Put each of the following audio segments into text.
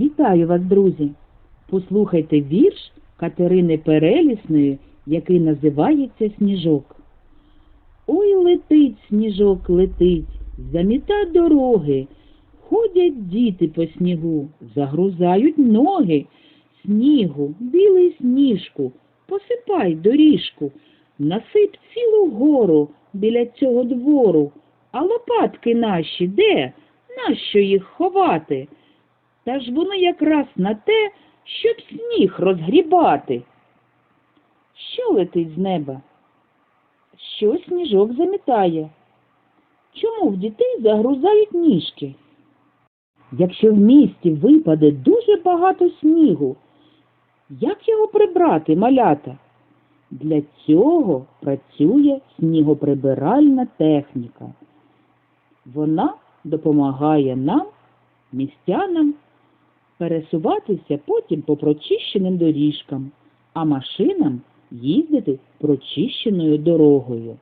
Вітаю вас, друзі! Послухайте вірш Катерини Перелісної, який називається Сніжок. Ой, летить сніжок, летить, заміта дороги. Ходять діти по снігу, загрузають ноги. Снігу, білий сніжку, посипай доріжку, насип цілу гору біля цього двору. А лопатки наші де? Нащо їх ховати? Та ж вони якраз на те, щоб сніг розгрібати. Що летить з неба? Що сніжок замітає? Чому в дітей загрузають ніжки? Якщо в місті випаде дуже багато снігу, як його прибрати, малята? Для цього працює снігоприбиральна техніка. Вона допомагає нам, містянам, пересуватися потім по прочищеним доріжкам, а машинам їздити прочищеною дорогою.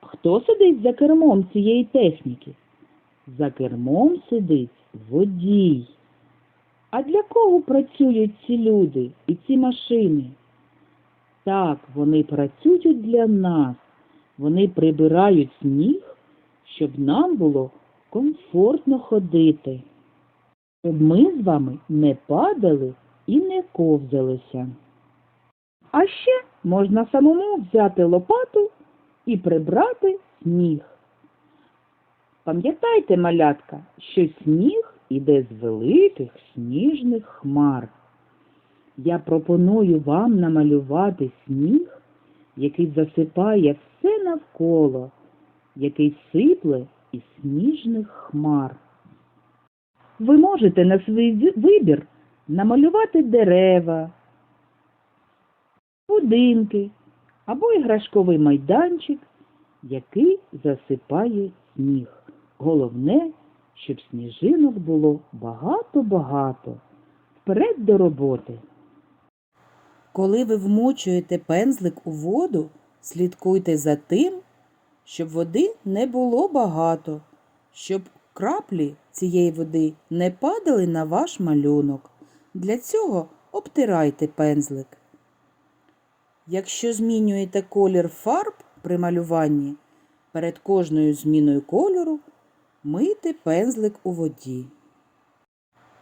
Хто сидить за кермом цієї техніки? За кермом сидить водій. А для кого працюють ці люди і ці машини? Так, вони працюють для нас. Вони прибирають сніг, щоб нам було комфортно ходити. Щоб ми з вами не падали і не ковзалися. А ще можна самому взяти лопату і прибрати сніг. Пам'ятайте, малятка, що сніг іде з великих сніжних хмар. Я пропоную вам намалювати сніг, який засипає все навколо, який сипле із сніжних хмар. Ви можете на свій вибір намалювати дерева, будинки або іграшковий майданчик, який засипає сніг. Головне, щоб сніжинок було багато-багато. Вперед до роботи. Коли ви вмочуєте пензлик у воду, слідкуйте за тим, щоб води не було багато, щоб краплі цієї води не падали на ваш малюнок. Для цього обтирайте пензлик. Якщо змінюєте колір фарб при малюванні, перед кожною зміною кольору мийте пензлик у воді.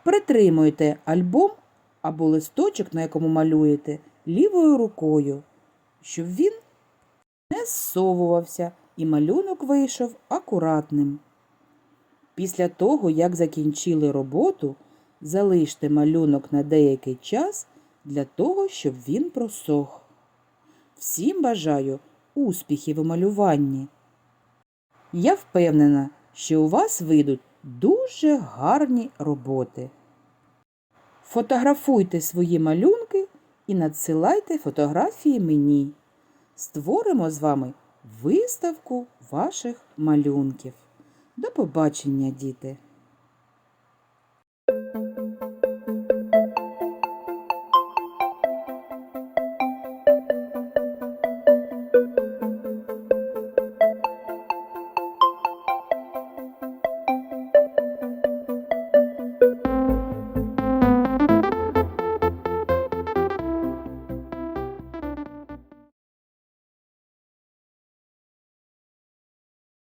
Притримуйте альбом або листочок, на якому малюєте, лівою рукою, щоб він не зсовувався і малюнок вийшов акуратним. Після того, як закінчили роботу, залиште малюнок на деякий час для того, щоб він просох. Всім бажаю успіхів у малюванні. Я впевнена, що у вас вийдуть дуже гарні роботи. Фотографуйте свої малюнки і надсилайте фотографії мені. Створимо з вами виставку ваших малюнків. До побачення, діти!